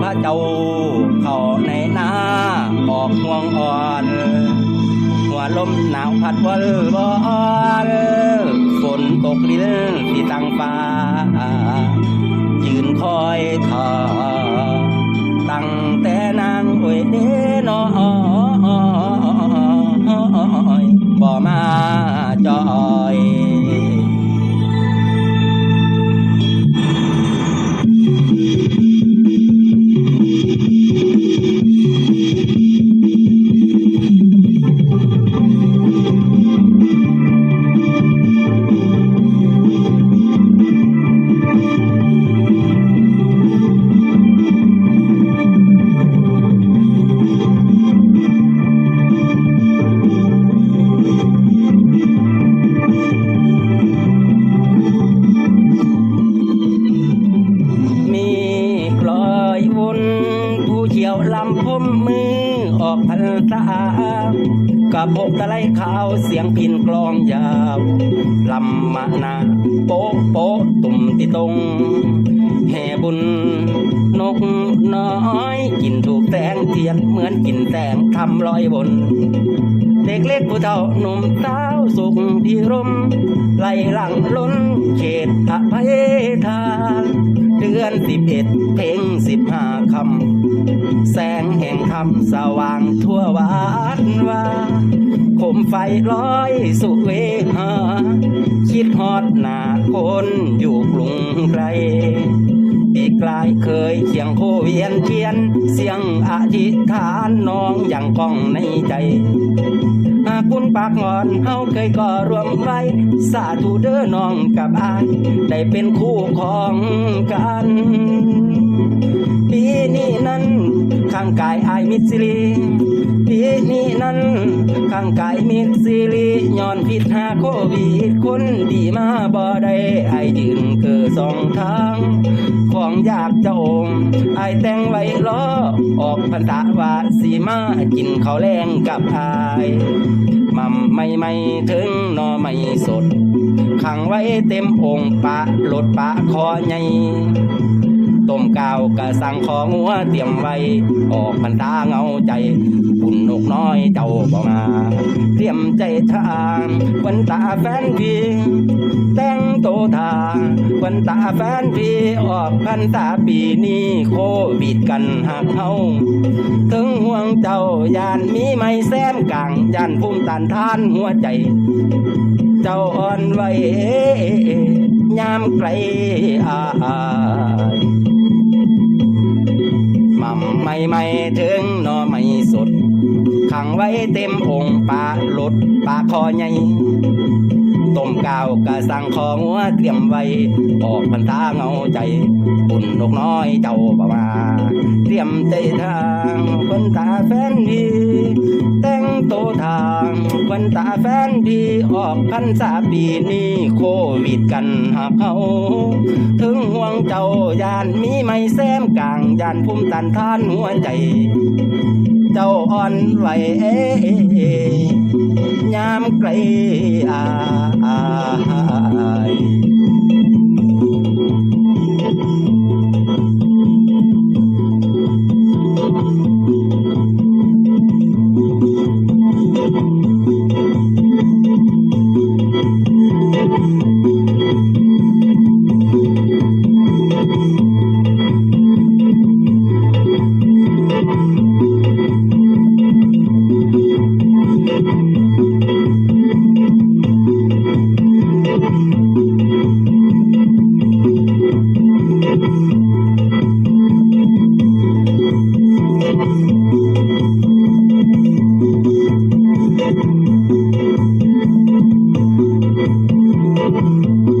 พระเข้าในนาออกห่วงอ่อน หัวลมหนาวพัดวอลวอนฝนตกดินที่ตั้งฟ้า มมือออกพรรษากับพกตะไลขาวเสียงพินกลองยาวลำมานาโป๊ะโป๊ะตุ่มติตรงแห่บุญนกน้อยกินถูกแสงเทียนเหมือนกินแสงทำลอยบน เด็กเล็กผู้เฒ่าหนุ่มสาวสุขพิรมไหลหลังล้นเขตอภัยทานเดื อนสิบเอ็ดเพ่งสิบห้าคำ แสงแห่งธรรมสว่างทั่ววัดว่าโคมไฟลอยสุเวหา คิดฮอดหนาคนอยู่กรุงไกลปีกลายเคยเคียงโคเวียนเทียน เสียงอธิษฐานน้องอย่างก้องในใจ คุณปากงอนเฮาเคยก่อรวมไว้สาธุเด้อน้องกับอายได้เป็นคู่ของกันปีนี้นั้นข้างกายอายมิตรสิริ นี้นั้น ข้างกายมิดซิลีย้อนผิดหาโควิดคนดีมาบ่ได้ไอยืนเกือสองทาง ของอยากจะโอมไอแต่งไว้ล้อออกพรรษาว่าสีมากินเขาแรงกับอายมัมไม่ไม่ถึงนอไม่สดขังไว้เต็มองปะลดปะคอใหญ่ ต้มกาวกะสั่งของหัวเตรียมไว้ ออกพันตาเงาใจปุ่นนกน้อยเจ้าบ่มา เตรียมใจทางวันตาแฟนพี่แต่งโตทางวันตาแฟนพี่ออกพันตาปีนี้โควิดกันหักเฮาถึงห่วงเจ้ายานมีไม่แซมกลางยานภูมิต้านทานหัวใจ เจ้าอ่อนไหวยามไกลอาย มั่มไม่ไม่ถึงหนอไม่สดขังไว้เต็มองค์ปลาหลดปลาคอใหญ่ ต้มกาวกะสั่งของหัวเตรียมไว้ออกพันตาเงาใจปุ่นนกน้อยเจ้าบ่มาเตรียมใจทางคนตาแฟนดีแต่งโตทางวันตาแฟนดีออกพันษาปีนี้โควิดกันหักเขาถึงห่วงเจ้ายานมีไม่แซมกลางยานภูมิตันท่านหัวใจ เจ้าอ่อนไหวเอ้ยามไกลอาย Thank you.